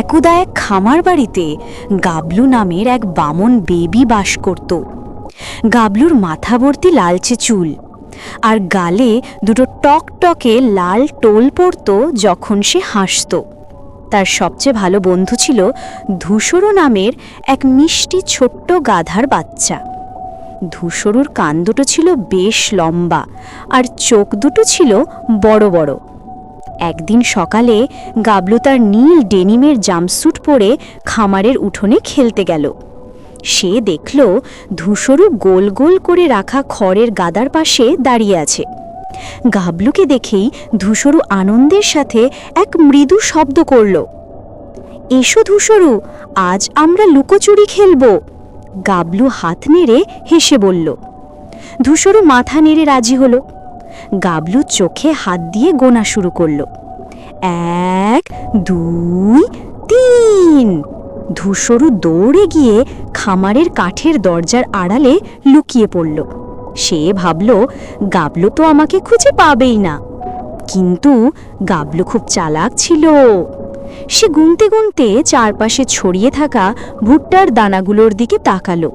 একদা এক খামার বাড়িতে গাবলু নামের এক বামন বেবি বাস করত। গাবলুর মাথা ভর্তি লালচে চুল আর গালে দুটো টকটকে লাল টোল পড়ত যখন সে হাসত। তার সবচেয়ে ভালো বন্ধু ছিল ধূসরু নামের এক মিষ্টি ছোট্ট গাধার বাচ্চা। ধূসরুর কান দুটো ছিল বেশ লম্বা আর চোখ দুটো ছিল বড় বড়। একদিন সকালে গাবলু তার নীল ডেনিমের জাম্পস্যুট পরে খামারের উঠোনে খেলতে গেল। সে দেখল ধূসরু গোল গোল করে রাখা খড়ের গাদার পাশে দাঁড়িয়ে আছে। গাবলুকে দেখেই ধূসরু আনন্দের সাথে এক মৃদু শব্দ করল, এসো ধূসরু, আজ আমরা লুকোচুরি খেলব। গাবলু হাত নেড়ে হেসে বলল। ধূসরু মাথা নেড়ে রাজি হলো। গাবলু চোখে হাত দিয়ে গোনা শুরু করল। এক, দুই, তিন। ধূসরু দৌড়ে গিয়ে খামারের কাঠের দরজার আড়ালে লুকিয়ে পড়ল। সে ভাবল, গাবলু তো আমাকে খুঁজে পাবেই না। কিন্তু গাবলু খুব চালাক ছিল। সে গুনতে গুনতে চারপাশে ছড়িয়ে থাকা ভুট্টার দানাগুলোর দিকে তাকালো।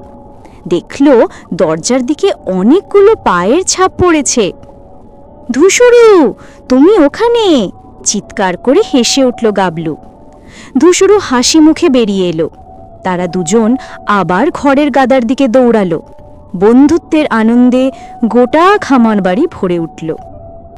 দেখল, দরজার দিকে অনেকগুলো পায়ের ছাপ পড়েছে। ধূসরু, তুমি ওখানে? চিৎকার করে হেসে উঠল গাবলু। ধূসরু হাসি মুখে বেরিয়ে এলো। তারা দুজন আবার ঘরের গাদার দিকে দৌড়ালো। বন্ধুত্বের আনন্দে গোটা খামার বাড়ি ভরে উঠল।